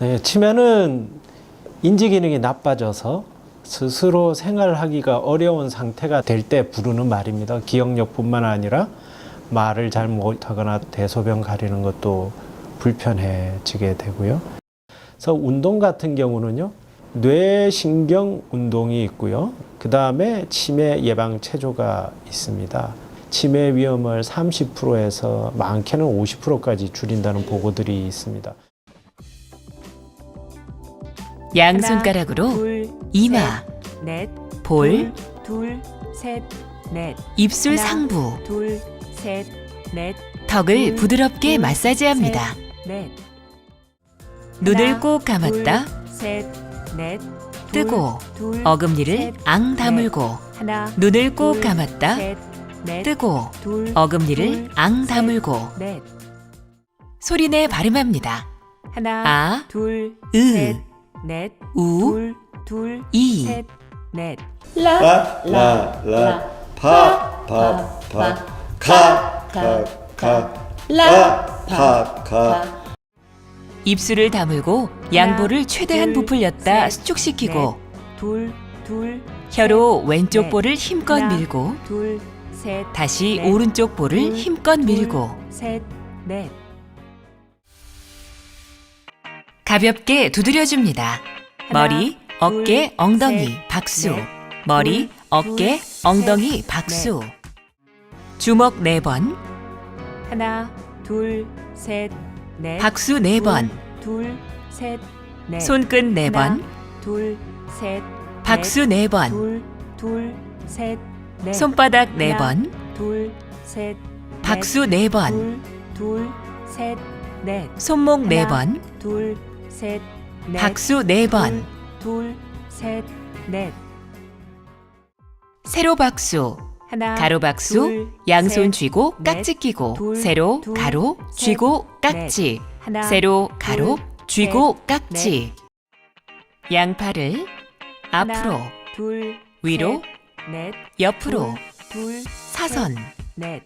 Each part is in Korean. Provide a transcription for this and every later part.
네, 치매는 인지 기능이 나빠져서 스스로 생활하기가 어려운 상태가 될 때 부르는 말입니다. 기억력뿐만 아니라 말을 잘 못하거나 대소변 가리는 것도 불편해지게 되고요. 그래서 운동 같은 경우는요. 뇌신경 운동이 있고요. 그 다음에 치매 예방 체조가 있습니다. 치매 위험을 30%에서 많게는 50%까지 줄인다는 보고들이 있습니다. 양손가락으로 둘, 이마, 셋, 넷, 볼, 둘, 셋, 넷, 입술 하나, 상부, 둘, 셋, 넷, 턱을 둘, 부드럽게 둘, 마사지합니다. 셋, 넷. 눈을 하나, 꼭 감았다 둘, 셋, 넷, 뜨고 둘, 둘, 어금니를 셋, 앙 넷. 다물고 하나, 눈을 꼭 둘, 감았다 셋, 넷, 뜨고 둘, 어금니를 둘, 앙 셋, 다물고 넷. 소리내 발음합니다. 하나, 아, 둘, 으, 셋, 넷, 우, 둘, 둘, 이. 셋, 넷. 라, 라, 라, 파, 파, 파, 카, 카, 카, 라, 파, 카. 입술을 다물고 양볼을 최대한 둘, 부풀렸다 셋, 수축시키고 둘, 둘, 혀로 셋, 왼쪽 넷. 볼을 힘껏 하나, 밀고 둘, 셋, 다시 넷, 오른쪽 볼을 둘, 힘껏 둘, 밀고 셋, 넷. 가볍게 두드려줍니다. 머리, 어깨, 둘, 엉덩이, 셋, 박수. 넷, 머리, 둘, 어깨, 둘, 엉덩이, 셋, 박수. 주먹 네번 하나, 둘, 셋, 넷. 박수 네번 둘, 셋, 넷. 손끝 네번 하나, 둘, 셋, 박수 네번 둘, 둘, 셋, 넷. 손바닥 네번 하나, 둘, 셋, 박수 네번 둘, 둘, 셋, 넷. 손목 네번 하나, 둘, 셋, 넷. 박수 네번 둘, 둘, 셋, 넷. 세로 박수, 하나, 가로 박수, 둘, 양손 셋, 쥐고 넷, 깍지 끼고, 둘, 세로, 둘, 가로, 셋, 쥐고, 넷. 깍지, 하나, 세로, 가로, 둘, 쥐고, 셋, 깍지. 양팔을 하나, 앞으로, 둘, 위로, 셋, 넷, 옆으로, 둘, 사선, 넷.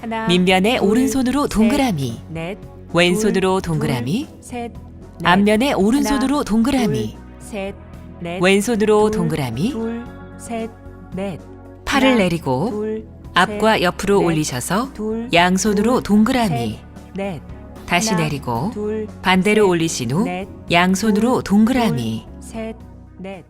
하나, 밑면에 둘, 오른손으로 셋, 동그라미, 넷, 왼손으로 둘, 동그라미, 둘, 셋, 넷. 앞면에 오른손으로 하나, 동그라미, 둘, 셋, 넷, 왼손으로 둘, 동그라미, 둘, 셋, 넷. 팔을 하나, 내리고 둘, 앞과 셋, 옆으로 넷, 올리셔서 둘, 양손으로 둘, 동그라미, 셋, 넷. 다시 하나, 내리고 둘, 반대로 셋, 올리신 후 넷, 양손으로 둘, 동그라미, 둘, 셋, 넷.